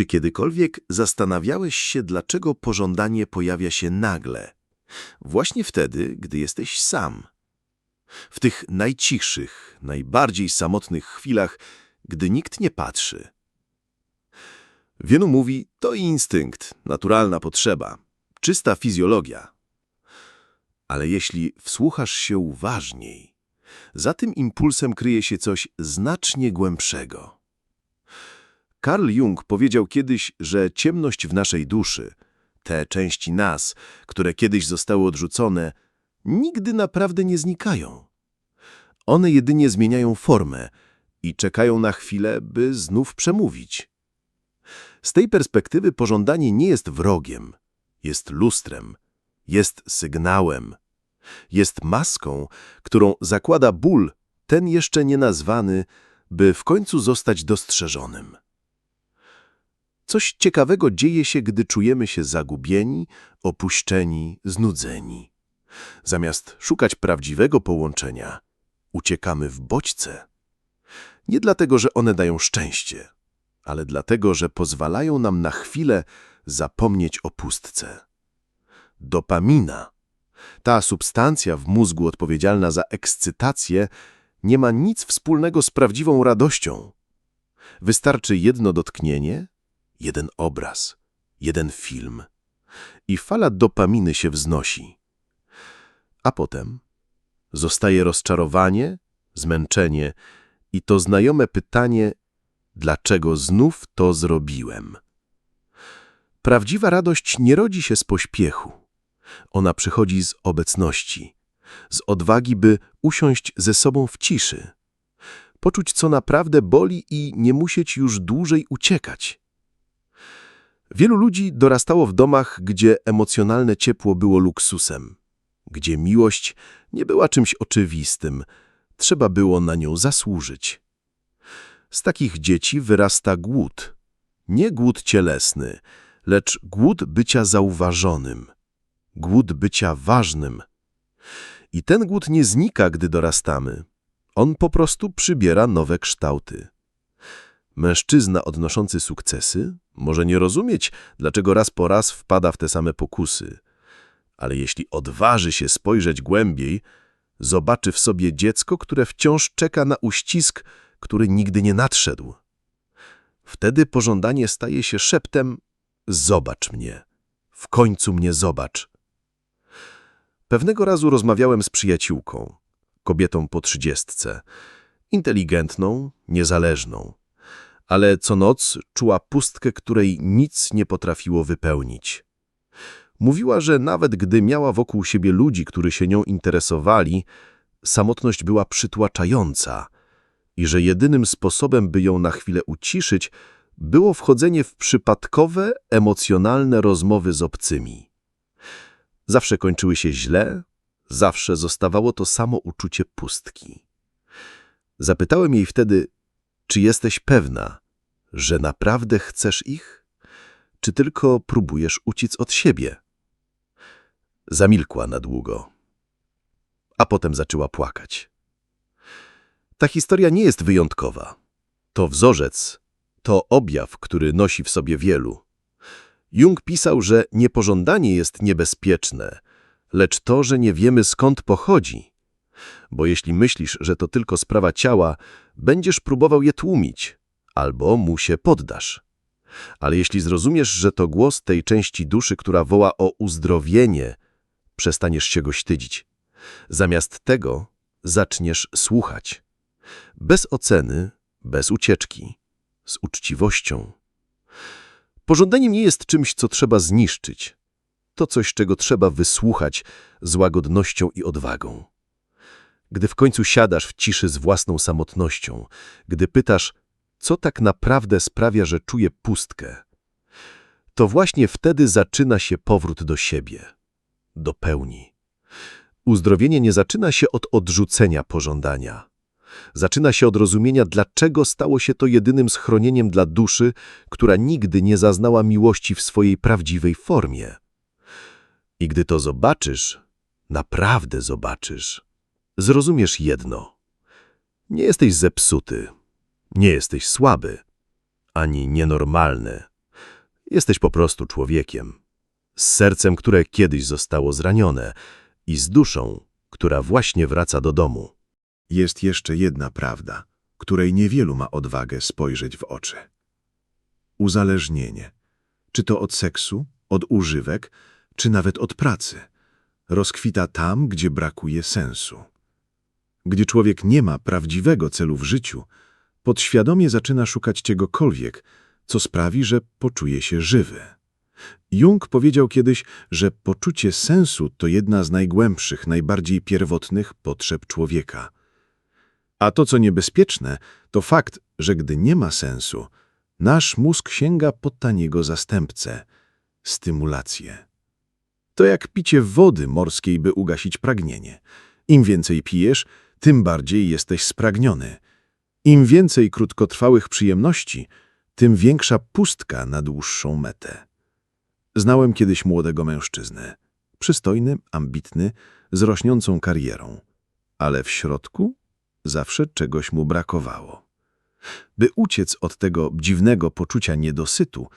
Czy kiedykolwiek zastanawiałeś się, dlaczego pożądanie pojawia się nagle? Właśnie wtedy, gdy jesteś sam. W tych najcichszych, najbardziej samotnych chwilach, gdy nikt nie patrzy. Wielu mówi, to instynkt, naturalna potrzeba, czysta fizjologia. Ale jeśli wsłuchasz się uważniej, za tym impulsem kryje się coś znacznie głębszego. Carl Jung powiedział kiedyś, że ciemność w naszej duszy, te części nas, które kiedyś zostały odrzucone, nigdy naprawdę nie znikają. One jedynie zmieniają formę i czekają na chwilę, by znów przemówić. Z tej perspektywy pożądanie nie jest wrogiem, jest lustrem, jest sygnałem, jest maską, którą zakłada ból, ten jeszcze nienazwany, by w końcu zostać dostrzeżonym. Coś ciekawego dzieje się, gdy czujemy się zagubieni, opuszczeni, znudzeni. Zamiast szukać prawdziwego połączenia, uciekamy w bodźce. Nie dlatego, że one dają szczęście, ale dlatego, że pozwalają nam na chwilę zapomnieć o pustce. Dopamina, ta substancja w mózgu odpowiedzialna za ekscytację, nie ma nic wspólnego z prawdziwą radością. Wystarczy jedno dotknięcie, jeden obraz, jeden film i fala dopaminy się wznosi. A potem zostaje rozczarowanie, zmęczenie i to znajome pytanie, dlaczego znów to zrobiłem. Prawdziwa radość nie rodzi się z pośpiechu. Ona przychodzi z obecności, z odwagi, by usiąść ze sobą w ciszy, poczuć, co naprawdę boli i nie musieć już dłużej uciekać. Wielu ludzi dorastało w domach, gdzie emocjonalne ciepło było luksusem, gdzie miłość nie była czymś oczywistym, trzeba było na nią zasłużyć. Z takich dzieci wyrasta głód. Nie głód cielesny, lecz głód bycia zauważonym, głód bycia ważnym. I ten głód nie znika, gdy dorastamy. On po prostu przybiera nowe kształty. Mężczyzna odnoszący sukcesy może nie rozumieć, dlaczego raz po raz wpada w te same pokusy. Ale jeśli odważy się spojrzeć głębiej, zobaczy w sobie dziecko, które wciąż czeka na uścisk, który nigdy nie nadszedł. Wtedy pożądanie staje się szeptem Zobacz mnie. W końcu mnie zobacz. Pewnego razu rozmawiałem z przyjaciółką, kobietą po trzydziestce, inteligentną, niezależną, ale co noc czuła pustkę, której nic nie potrafiło wypełnić. Mówiła, że nawet gdy miała wokół siebie ludzi, którzy się nią interesowali, samotność była przytłaczająca i że jedynym sposobem, by ją na chwilę uciszyć, było wchodzenie w przypadkowe, emocjonalne rozmowy z obcymi. Zawsze kończyły się źle, zawsze zostawało to samo uczucie pustki. Zapytałem jej wtedy, czy jesteś pewna, że naprawdę chcesz ich, czy tylko próbujesz uciec od siebie? Zamilkła na długo, a potem zaczęła płakać. Ta historia nie jest wyjątkowa. To wzorzec, to objaw, który nosi w sobie wielu. Jung pisał, że niepożądanie jest niebezpieczne, lecz to, że nie wiemy skąd pochodzi. Bo jeśli myślisz, że to tylko sprawa ciała, będziesz próbował je tłumić, albo mu się poddasz. Ale jeśli zrozumiesz, że to głos tej części duszy, która woła o uzdrowienie, przestaniesz się go wstydzić. Zamiast tego zaczniesz słuchać. Bez oceny, bez ucieczki, z uczciwością. Pożądanie nie jest czymś, co trzeba zniszczyć. To coś, czego trzeba wysłuchać z łagodnością i odwagą. Gdy w końcu siadasz w ciszy z własną samotnością, gdy pytasz, co tak naprawdę sprawia, że czuję pustkę, to właśnie wtedy zaczyna się powrót do siebie, do pełni. Uzdrowienie nie zaczyna się od odrzucenia pożądania. Zaczyna się od rozumienia, dlaczego stało się to jedynym schronieniem dla duszy, która nigdy nie zaznała miłości w swojej prawdziwej formie. I gdy to zobaczysz, naprawdę zobaczysz, zrozumiesz jedno. Nie jesteś zepsuty, nie jesteś słaby, ani nienormalny. Jesteś po prostu człowiekiem. Z sercem, które kiedyś zostało zranione i z duszą, która właśnie wraca do domu. Jest jeszcze jedna prawda, której niewielu ma odwagę spojrzeć w oczy. Uzależnienie, czy to od seksu, od używek, czy nawet od pracy, rozkwita tam, gdzie brakuje sensu. Gdy człowiek nie ma prawdziwego celu w życiu, podświadomie zaczyna szukać czegokolwiek, co sprawi, że poczuje się żywy. Jung powiedział kiedyś, że poczucie sensu to jedna z najgłębszych, najbardziej pierwotnych potrzeb człowieka. A to, co niebezpieczne, to fakt, że gdy nie ma sensu, nasz mózg sięga po taniego zastępcę stymulację. To jak picie wody morskiej, by ugasić pragnienie. Im więcej pijesz, tym bardziej jesteś spragniony. Im więcej krótkotrwałych przyjemności, tym większa pustka na dłuższą metę. Znałem kiedyś młodego mężczyznę. Przystojny, ambitny, z rośniącą karierą. Ale w środku zawsze czegoś mu brakowało. By uciec od tego dziwnego poczucia niedosytu,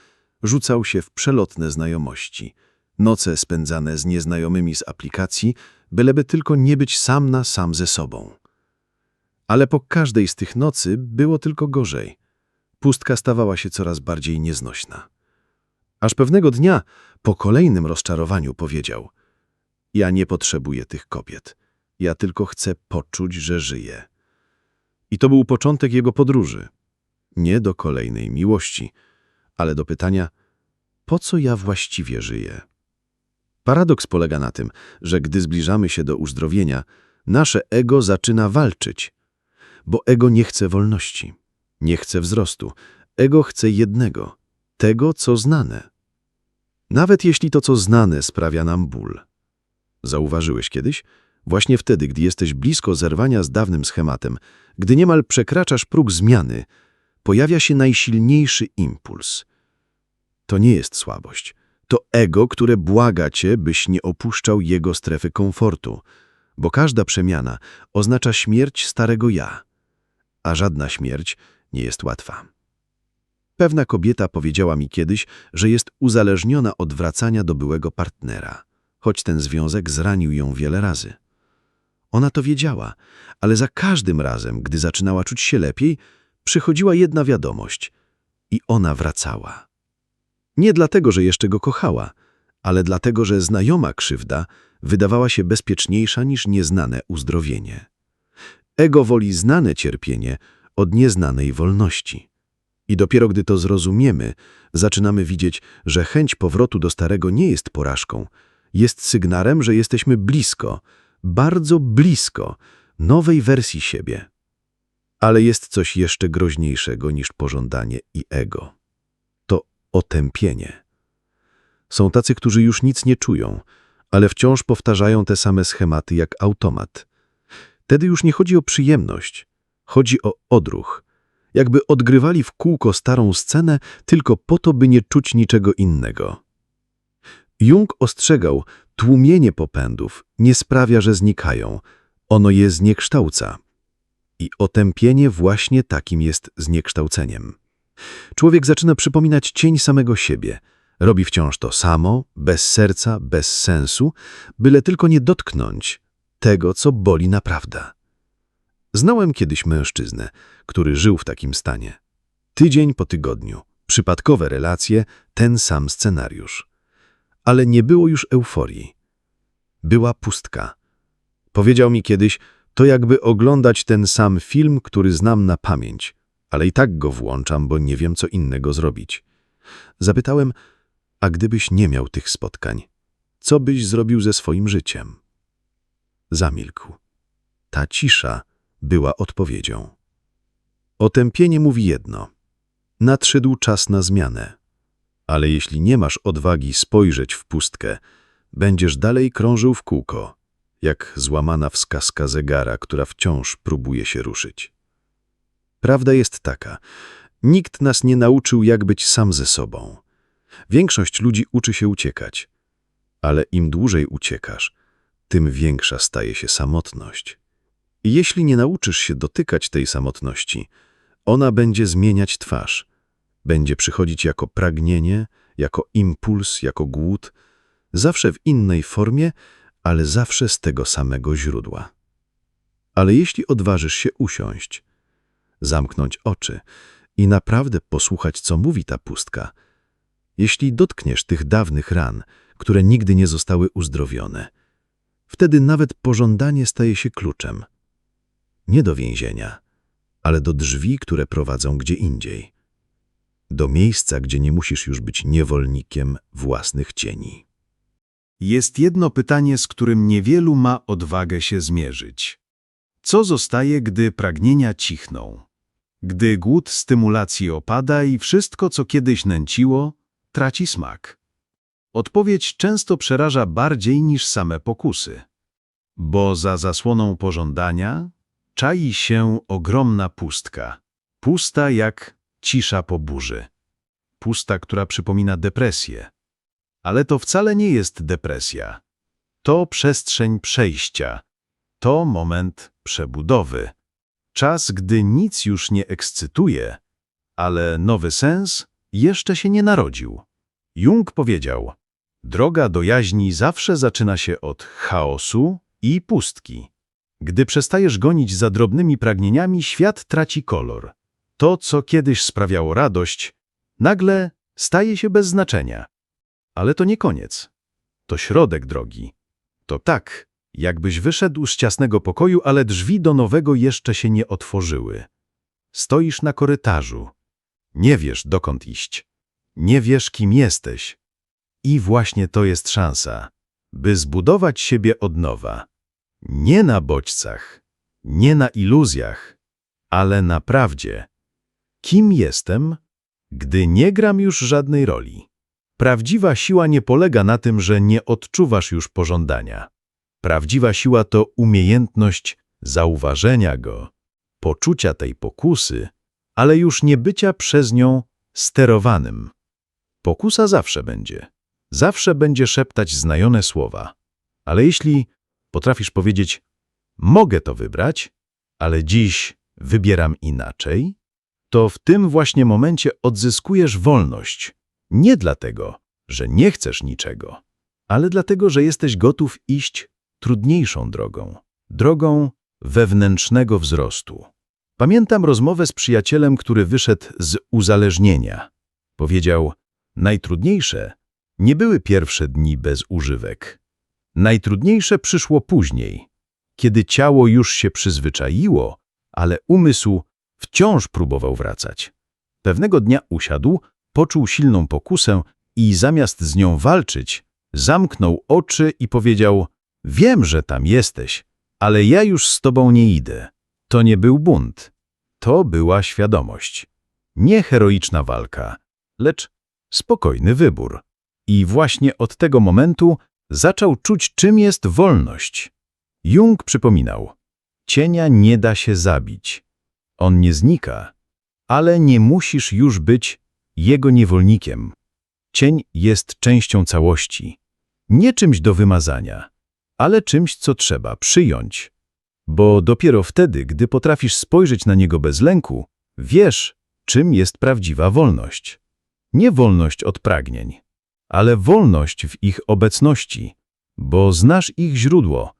rzucał się w przelotne znajomości. Noce spędzane z nieznajomymi z aplikacji, byleby tylko nie być sam na sam ze sobą. Ale po każdej z tych nocy było tylko gorzej. Pustka stawała się coraz bardziej nieznośna. Aż pewnego dnia, po kolejnym rozczarowaniu, powiedział: Ja nie potrzebuję tych kobiet. Ja tylko chcę poczuć, że żyję. I to był początek jego podróży. Nie do kolejnej miłości, ale do pytania: po co ja właściwie żyję? Paradoks polega na tym, że gdy zbliżamy się do uzdrowienia, nasze ego zaczyna walczyć, bo ego nie chce wolności, nie chce wzrostu. Ego chce jednego, tego, co znane. Nawet jeśli to, co znane, sprawia nam ból. Zauważyłeś kiedyś? Właśnie wtedy, gdy jesteś blisko zerwania z dawnym schematem, gdy niemal przekraczasz próg zmiany, pojawia się najsilniejszy impuls. To nie jest słabość. To ego, które błaga cię, byś nie opuszczał jego strefy komfortu, bo każda przemiana oznacza śmierć starego ja, a żadna śmierć nie jest łatwa. Pewna kobieta powiedziała mi kiedyś, że jest uzależniona od wracania do byłego partnera, choć ten związek zranił ją wiele razy. Ona to wiedziała, ale za każdym razem, gdy zaczynała czuć się lepiej, przychodziła jedna wiadomość i ona wracała. Nie dlatego, że jeszcze go kochała, ale dlatego, że znajoma krzywda wydawała się bezpieczniejsza niż nieznane uzdrowienie. Ego woli znane cierpienie od nieznanej wolności. I dopiero gdy to zrozumiemy, zaczynamy widzieć, że chęć powrotu do starego nie jest porażką, jest sygnałem, że jesteśmy blisko, bardzo blisko nowej wersji siebie. Ale jest coś jeszcze groźniejszego niż pożądanie i ego. Otępienie. Są tacy, którzy już nic nie czują, ale wciąż powtarzają te same schematy jak automat. Wtedy już nie chodzi o przyjemność, chodzi o odruch. Jakby odgrywali w kółko starą scenę tylko po to, by nie czuć niczego innego. Jung ostrzegał, tłumienie popędów nie sprawia, że znikają, ono je zniekształca. I otępienie właśnie takim jest zniekształceniem. Człowiek zaczyna przypominać cień samego siebie. Robi wciąż to samo, bez serca, bez sensu, byle tylko nie dotknąć tego, co boli naprawdę. Znałem kiedyś mężczyznę, który żył w takim stanie. Tydzień po tygodniu, przypadkowe relacje, ten sam scenariusz. Ale nie było już euforii. Była pustka. Powiedział mi kiedyś, to jakby oglądać ten sam film, który znam na pamięć, ale i tak go włączam, bo nie wiem, co innego zrobić. Zapytałem, a gdybyś nie miał tych spotkań, co byś zrobił ze swoim życiem? Zamilkł. Ta cisza była odpowiedzią. Otępienie mówi jedno. Nadszedł czas na zmianę. Ale jeśli nie masz odwagi spojrzeć w pustkę, będziesz dalej krążył w kółko, jak złamana wskazka zegara, która wciąż próbuje się ruszyć. Prawda jest taka. Nikt nas nie nauczył, jak być sam ze sobą. Większość ludzi uczy się uciekać. Ale im dłużej uciekasz, tym większa staje się samotność. I jeśli nie nauczysz się dotykać tej samotności, ona będzie zmieniać twarz. Będzie przychodzić jako pragnienie, jako impuls, jako głód, zawsze w innej formie, ale zawsze z tego samego źródła. Ale jeśli odważysz się usiąść, zamknąć oczy i naprawdę posłuchać, co mówi ta pustka, jeśli dotkniesz tych dawnych ran, które nigdy nie zostały uzdrowione, wtedy nawet pożądanie staje się kluczem. Nie do więzienia, ale do drzwi, które prowadzą gdzie indziej. Do miejsca, gdzie nie musisz już być niewolnikiem własnych cieni. Jest jedno pytanie, z którym niewielu ma odwagę się zmierzyć. Co zostaje, gdy pragnienia cichną? Gdy głód stymulacji opada i wszystko, co kiedyś nęciło, traci smak? Odpowiedź często przeraża bardziej niż same pokusy. Bo za zasłoną pożądania czai się ogromna pustka. Pusta jak cisza po burzy. Pusta, która przypomina depresję. Ale to wcale nie jest depresja. To przestrzeń przejścia. To moment przebudowy. Czas, gdy nic już nie ekscytuje, ale nowy sens jeszcze się nie narodził. Jung powiedział, droga do jaźni zawsze zaczyna się od chaosu i pustki. Gdy przestajesz gonić za drobnymi pragnieniami, świat traci kolor. To, co kiedyś sprawiało radość, nagle staje się bez znaczenia. Ale to nie koniec. To środek drogi. To tak, jakbyś wyszedł z ciasnego pokoju, ale drzwi do nowego jeszcze się nie otworzyły. Stoisz na korytarzu. Nie wiesz, dokąd iść. Nie wiesz, kim jesteś. I właśnie to jest szansa, by zbudować siebie od nowa. Nie na bodźcach, nie na iluzjach, ale na prawdzie. Kim jestem, gdy nie gram już żadnej roli? Prawdziwa siła nie polega na tym, że nie odczuwasz już pożądania. Prawdziwa siła to umiejętność zauważenia go, poczucia tej pokusy, ale już nie bycia przez nią sterowanym. Pokusa zawsze będzie. Zawsze będzie szeptać znajome słowa. Ale jeśli potrafisz powiedzieć, mogę to wybrać, ale dziś wybieram inaczej, to w tym właśnie momencie odzyskujesz wolność. Nie dlatego, że nie chcesz niczego, ale dlatego, że jesteś gotów iść trudniejszą drogą, drogą wewnętrznego wzrostu. Pamiętam rozmowę z przyjacielem, który wyszedł z uzależnienia. Powiedział, najtrudniejsze nie były pierwsze dni bez używek. Najtrudniejsze przyszło później, kiedy ciało już się przyzwyczaiło, ale umysł wciąż próbował wracać. Pewnego dnia usiadł, poczuł silną pokusę i zamiast z nią walczyć, zamknął oczy i powiedział: Wiem, że tam jesteś, ale ja już z tobą nie idę. To nie był bunt. To była świadomość. Nie heroiczna walka, lecz spokojny wybór. I właśnie od tego momentu zaczął czuć, czym jest wolność. Jung przypominał: Cienia nie da się zabić. On nie znika, ale nie musisz już być jego niewolnikiem. Cień jest częścią całości, nie czymś do wymazania, ale czymś, co trzeba przyjąć. Bo dopiero wtedy, gdy potrafisz spojrzeć na niego bez lęku, wiesz, czym jest prawdziwa wolność. Nie wolność od pragnień, ale wolność w ich obecności, bo znasz ich źródło,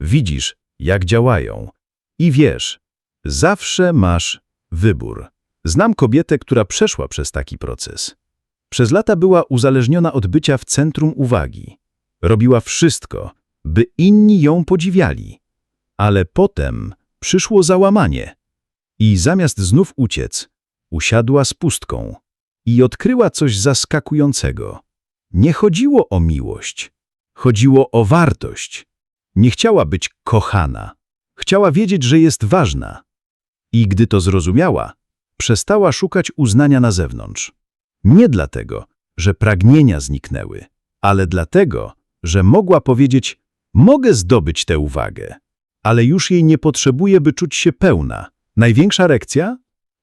widzisz, jak działają i wiesz, zawsze masz wybór. Znam kobietę, która przeszła przez taki proces. Przez lata była uzależniona od bycia w centrum uwagi. Robiła wszystko, by inni ją podziwiali. Ale potem przyszło załamanie. I zamiast znów uciec, usiadła z pustką i odkryła coś zaskakującego. Nie chodziło o miłość, chodziło o wartość. Nie chciała być kochana, chciała wiedzieć, że jest ważna. I gdy to zrozumiała, przestała szukać uznania na zewnątrz. Nie dlatego, że pragnienia zniknęły, ale dlatego, że mogła powiedzieć: Mogę zdobyć tę uwagę, ale już jej nie potrzebuję, by czuć się pełna. Największa lekcja?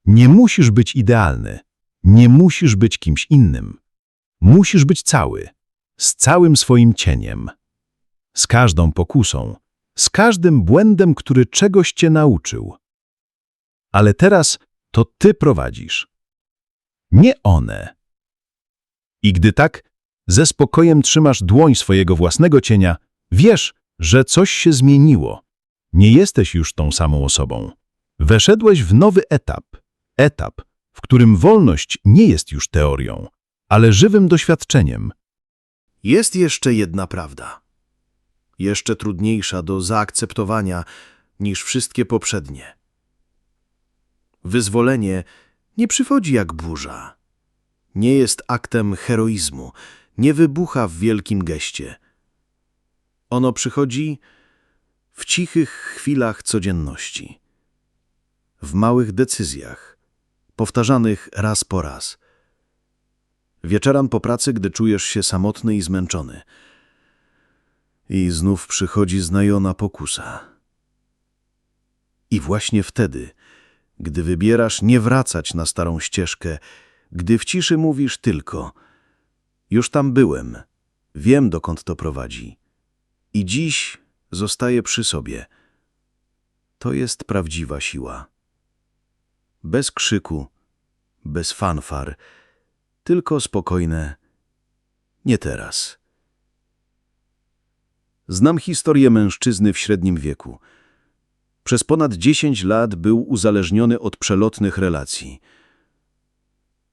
Nie musisz być idealny, nie musisz być kimś innym. Musisz być cały, z całym swoim cieniem, z każdą pokusą, z każdym błędem, który czegoś cię nauczył. Ale teraz to ty prowadzisz. Nie one. I gdy tak, ze spokojem trzymasz dłoń swojego własnego cienia, wiesz, że coś się zmieniło. Nie jesteś już tą samą osobą. Weszedłeś w nowy etap. Etap, w którym wolność nie jest już teorią, ale żywym doświadczeniem. Jest jeszcze jedna prawda. Jeszcze trudniejsza do zaakceptowania niż wszystkie poprzednie. Wyzwolenie nie przychodzi jak burza. Nie jest aktem heroizmu, nie wybucha w wielkim geście. Ono przychodzi w cichych chwilach codzienności, w małych decyzjach, powtarzanych raz po raz. Wieczoran po pracy, gdy czujesz się samotny i zmęczony. I znów przychodzi znajoma pokusa. I właśnie wtedy, gdy wybierasz nie wracać na starą ścieżkę, gdy w ciszy mówisz tylko już tam byłem, wiem dokąd to prowadzi i dziś zostaję przy sobie. To jest prawdziwa siła. Bez krzyku, bez fanfar, tylko spokojne. Nie teraz. Znam historię mężczyzny w średnim wieku. Przez ponad 10 lat był uzależniony od przelotnych relacji.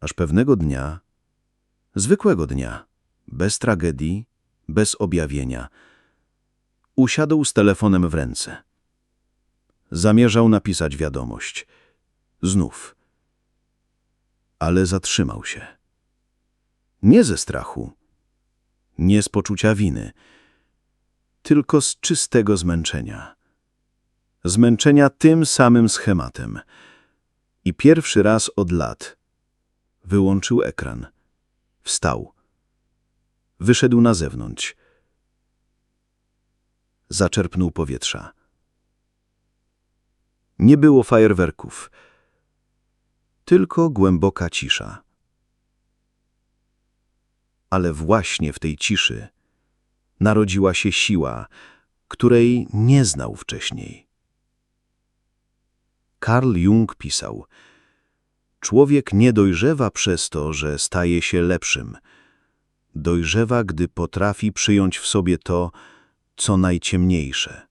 Aż pewnego dnia, zwykłego dnia, bez tragedii, bez objawienia, usiadł z telefonem w ręce. Zamierzał napisać wiadomość. Znów. Ale zatrzymał się. Nie ze strachu, nie z poczucia winy, tylko z czystego zmęczenia. Zmęczenia tym samym schematem. I pierwszy raz od lat wyłączył ekran. Wstał. Wyszedł na zewnątrz. Zaczerpnął powietrza. Nie było fajerwerków, tylko głęboka cisza ale właśnie w tej ciszy narodziła się siła, której nie znał wcześniej. Karl Jung pisał: Człowiek nie dojrzewa przez to, że staje się lepszym. Dojrzewa, gdy potrafi przyjąć w sobie to, co najciemniejsze.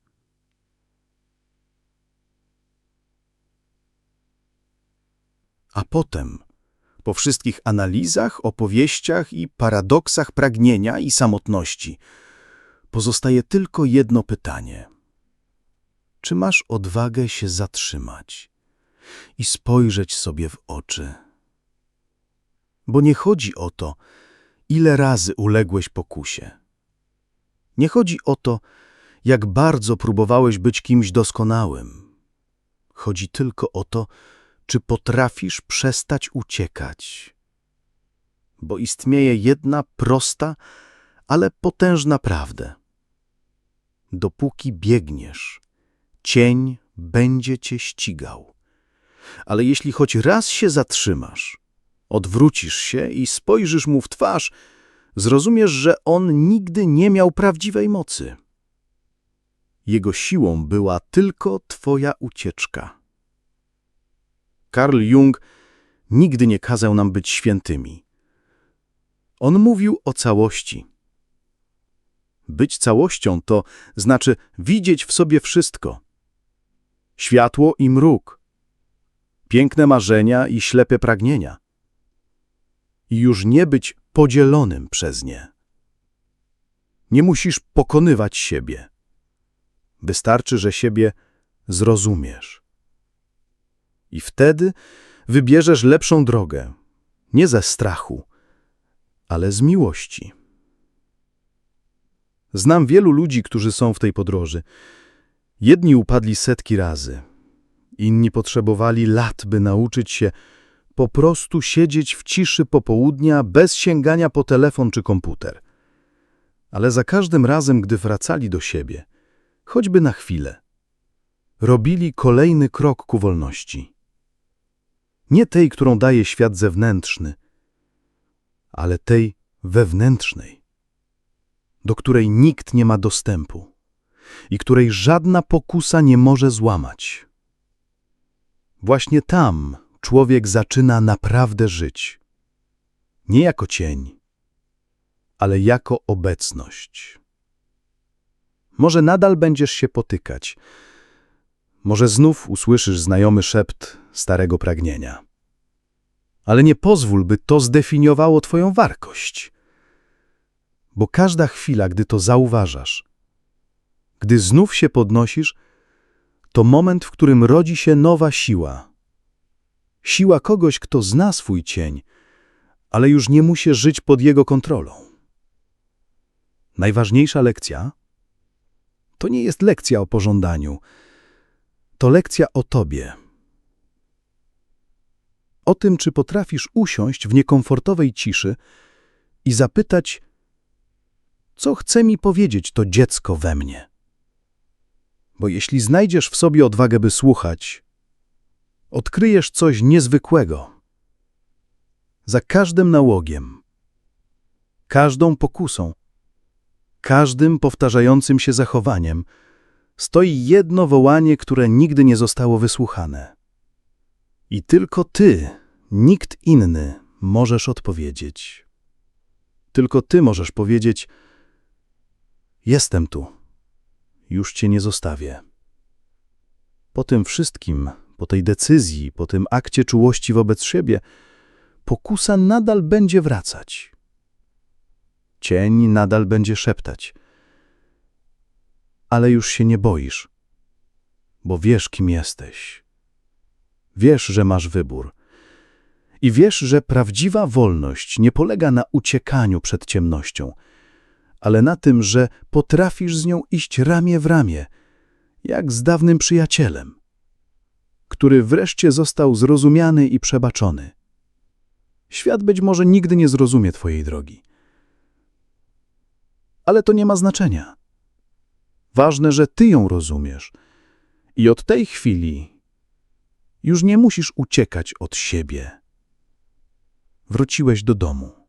A potem, po wszystkich analizach, opowieściach i paradoksach pragnienia i samotności, pozostaje tylko jedno pytanie. Czy masz odwagę się zatrzymać i spojrzeć sobie w oczy? Bo nie chodzi o to, ile razy uległeś pokusie. Nie chodzi o to, jak bardzo próbowałeś być kimś doskonałym. Chodzi tylko o to, czy potrafisz przestać uciekać. Bo istnieje jedna prosta, ale potężna prawda. Dopóki biegniesz, cień będzie cię ścigał. Ale jeśli choć raz się zatrzymasz, odwrócisz się i spojrzysz mu w twarz, zrozumiesz, że on nigdy nie miał prawdziwej mocy. Jego siłą była tylko twoja ucieczka. Karl Jung nigdy nie kazał nam być świętymi. On mówił o całości. Być całością to znaczy widzieć w sobie wszystko. Światło i mruk, piękne marzenia i ślepe pragnienia. I już nie być podzielonym przez nie. Nie musisz pokonywać siebie. Wystarczy, że siebie zrozumiesz. I wtedy wybierzesz lepszą drogę, nie ze strachu, ale z miłości. Znam wielu ludzi, którzy są w tej podróży. Jedni upadli setki razy, inni potrzebowali lat, by nauczyć się po prostu siedzieć w ciszy popołudnia bez sięgania po telefon czy komputer. Ale za każdym razem, gdy wracali do siebie, choćby na chwilę, robili kolejny krok ku wolności. Nie tej, którą daje świat zewnętrzny, ale tej wewnętrznej, do której nikt nie ma dostępu i której żadna pokusa nie może złamać. Właśnie tam człowiek zaczyna naprawdę żyć. Nie jako cień, ale jako obecność. Może nadal będziesz się potykać. Może znów usłyszysz znajomy szept starego pragnienia. Ale nie pozwól, by to zdefiniowało twoją wartość. Bo każda chwila, gdy to zauważasz, gdy znów się podnosisz, to moment, w którym rodzi się nowa siła. Siła kogoś, kto zna swój cień, ale już nie musi żyć pod jego kontrolą. Najważniejsza lekcja to nie jest lekcja o pożądaniu, to lekcja o tobie. O tym, czy potrafisz usiąść w niekomfortowej ciszy i zapytać, co chce mi powiedzieć to dziecko we mnie. Bo jeśli znajdziesz w sobie odwagę, by słuchać, odkryjesz coś niezwykłego. Za każdym nałogiem, każdą pokusą, każdym powtarzającym się zachowaniem stoi jedno wołanie, które nigdy nie zostało wysłuchane. I tylko ty, nikt inny, możesz odpowiedzieć. Tylko ty możesz powiedzieć: Jestem tu, już cię nie zostawię. Po tym wszystkim, po tej decyzji, po tym akcie czułości wobec siebie, pokusa nadal będzie wracać. Cień nadal będzie szeptać. Ale już się nie boisz, bo wiesz, kim jesteś. Wiesz, że masz wybór. I wiesz, że prawdziwa wolność nie polega na uciekaniu przed ciemnością, ale na tym, że potrafisz z nią iść ramię w ramię, jak z dawnym przyjacielem, który wreszcie został zrozumiany i przebaczony. Świat być może nigdy nie zrozumie Twojej drogi. Ale to nie ma znaczenia. Ważne, że Ty ją rozumiesz. I od tej chwili już nie musisz uciekać od siebie. Wróciłeś do domu.